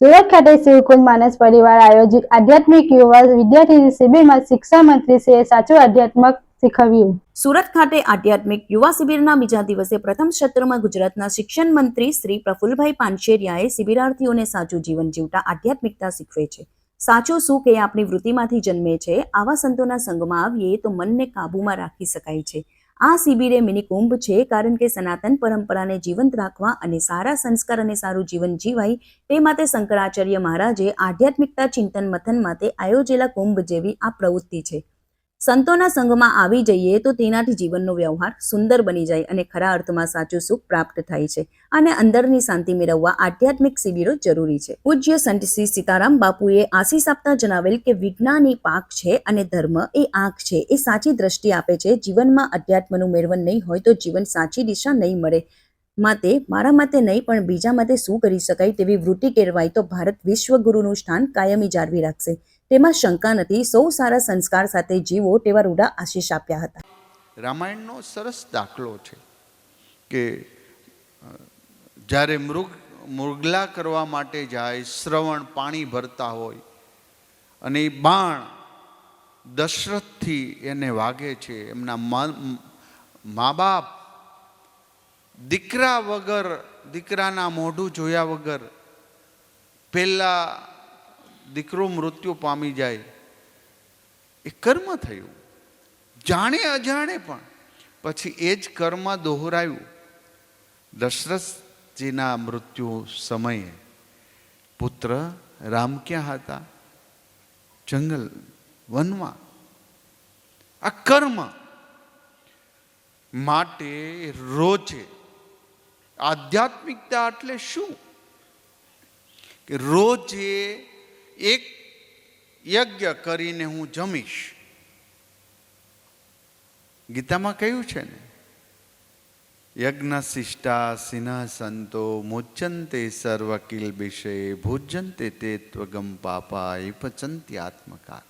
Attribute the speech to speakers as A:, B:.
A: સુરત ખાતે શિવકુંજ માનસ પરિવાર આયોજિત આધ્યાત્મિક યુવા વિદ્યાર્થી શિબિરમાં શિક્ષા મંત્રીશ્રીએ સાચું આધ્યાત્મક શીખવ્યું.
B: સુરત ખાતે આધ્યાત્મિક યુવા શિબિરના બીજા દિવસે પ્રથમ સત્રમાં ગુજરાતના શિક્ષણ મંત્રી શ્રી પ્રફુલભાઈ પાનશેરિયાએ શિબિરાર્થીઓને સાચું જીવન જીવતા આધ્યાત્મિકતા શીખવે છે. સાચું સુખ એ આપણી વૃત્તિમાંથી જન્મે છે, આવા સંતોના સંગમાં આવીએ તો મનને કાબૂમાં રાખી શકાય છે. આ શિબિર એ મિની કુંભ છે કારણ કે સનાતન પરંપરાને જીવંત રાખવા અને સારા સંસ્કાર અને સારું જીવન જીવાય તે માટે શંકરાચાર્ય મહારાજે આધ્યાત્મિકતા ચિંતન મથન માટે આયોજેલા કુંભ જેવી આ પ્રવૃત્તિ છે. સંતોના સંઘમાં આવી જઈએ તો તેનાથી જીવનનો વ્યવહાર સુંદર બની જાય અને ખરા અર્થમાં સાચું સુખ પ્રાપ્ત થાય છે અને અંદરની શાંતિ મેળવવા આધ્યાત્મિક શિબિરો જરૂરી છે. પૂજ્ય સંત શ્રી સીતારામ બાપુએ આશીષ આપતા જણાવેલ કે વિજ્ઞાન એ પાક છે અને ધર્મ એ આંખ છે, એ સાચી દ્રષ્ટિ આપે છે. જીવનમાં અધ્યાત્મનું મેળવન નહીં હોય તો જીવન સાચી દિશા નહીં મળે. માટે મારા માટે નહીં, પણ બીજા માટે શું કરી શકાય તેવી વૃત્તિ કેળવાય તો ભારત વિશ્વગુરુનું સ્થાન કાયમી જાળવી રાખશે. તેમાં શંકા નથી, સૌ સારા સંસ્કાર સાથે જીવો તેવા રૂડા આશીષ આપ્યા હતા.
C: રામાયણનો સરસ દાખલો છે કે જ્યારે મૃગ, મૃગલા કરવા માટે જાય, શ્રવણ પાણી ભરતા હોય અને એ બાણ દશરથથી એને વાગે છે, એમના મા- બાપ દીકરા વગર, દીકરાના મોઢું જોયા વગર પહેલા દીકરો મૃત્યુ પામી જાય. એ કર્મ થયું. જાણે અજાણે પણ. પછી એ જ કર્મ દોહરાયું. દશરથજીના મૃત્યુ સમયે પુત્ર રામ ક્યાં હતા? જંગલ, વનમાં. આ કર્મ માટે રોજે. આધ્યાત્મિકતા એટલે શું? કે રોજે એક યજ્ઞ કરીને હું જમીશ. ગીતામાં કહ્યું છે ને, યજ્ઞ શિષ્ટા સિંહ સંતો મુચ્યંતે સર્વ કિલ વિષય ભોજંતે તે ત્વગમ પાપા એ પચંતી આત્મકાર